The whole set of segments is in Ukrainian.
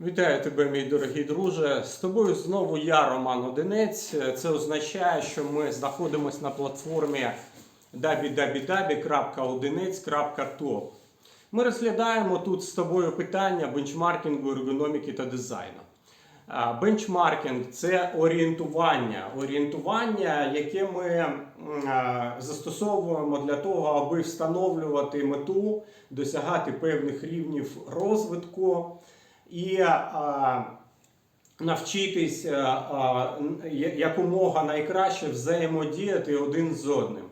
Вітаю тебе, мій дорогий друже. З тобою знову я, Роман Одинець. Це означає, що ми знаходимося на платформі www.одинець.top. Ми розглядаємо тут з тобою питання бенчмаркінгу, ергономіки та дизайну. Бенчмаркінг це орієнтування. Орієнтування, яке ми застосовуємо для того, аби встановлювати мету, досягати певних рівнів розвитку і а, навчитись а, а, якомога найкраще взаємодіяти один з одним.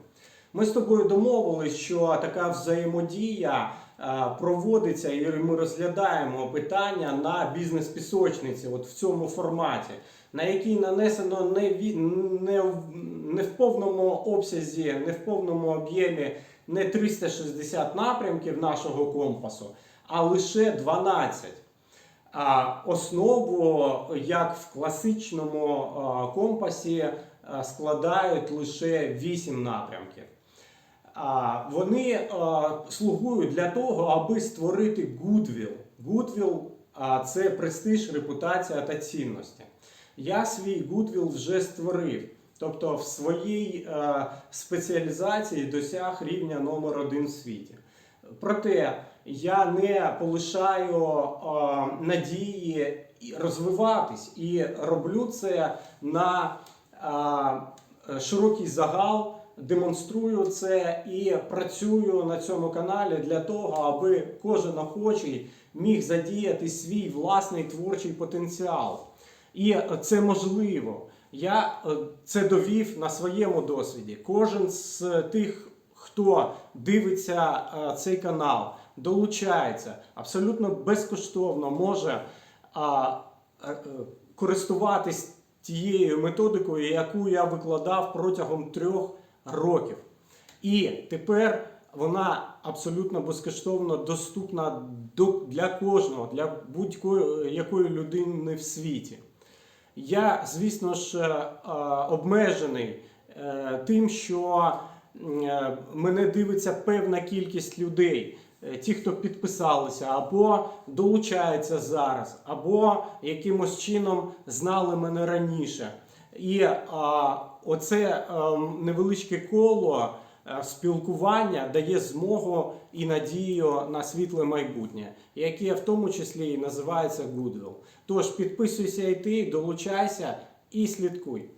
Ми з тобою домовились, що така взаємодія проводиться, і ми розглядаємо питання на бізнес-пісочниці, от в цьому форматі, на який нанесено не, не, не в повному обсязі, не в повному об'ємі не 360 напрямків нашого компасу, а лише 12. Основу, як в класичному компасі, складають лише 8 напрямків. Вони слугують для того, аби створити. Goodwill а, – це престиж, репутація та цінності. Я свій goodwill вже створив. Тобто в своїй спеціалізації досяг рівня номер один в світі. Проте я не полишаю е, надії розвиватись і роблю це на е, широкий загал, демонструю це і працюю на цьому каналі для того, аби кожен охочий міг задіяти свій власний творчий потенціал. І це можливо. Я е, це довів на своєму досвіді. Кожен з тих, хто дивиться е, цей канал, долучається абсолютно безкоштовно може е, е, користуватись тією методикою, яку я викладав протягом трьох років. І тепер вона абсолютно безкоштовно доступна для кожного, для будь-якої людини в світі. Я, звісно ж, обмежений тим, що мене дивиться певна кількість людей, е, ті, хто підписалися, або долучаються зараз, або якимось чином знали мене раніше. І а, оце ем, невеличке коло е, спілкування дає змогу і надію на світле майбутнє, яке в тому числі і називається Goodwill. Тож підписуйся і ти, долучайся і слідкуй.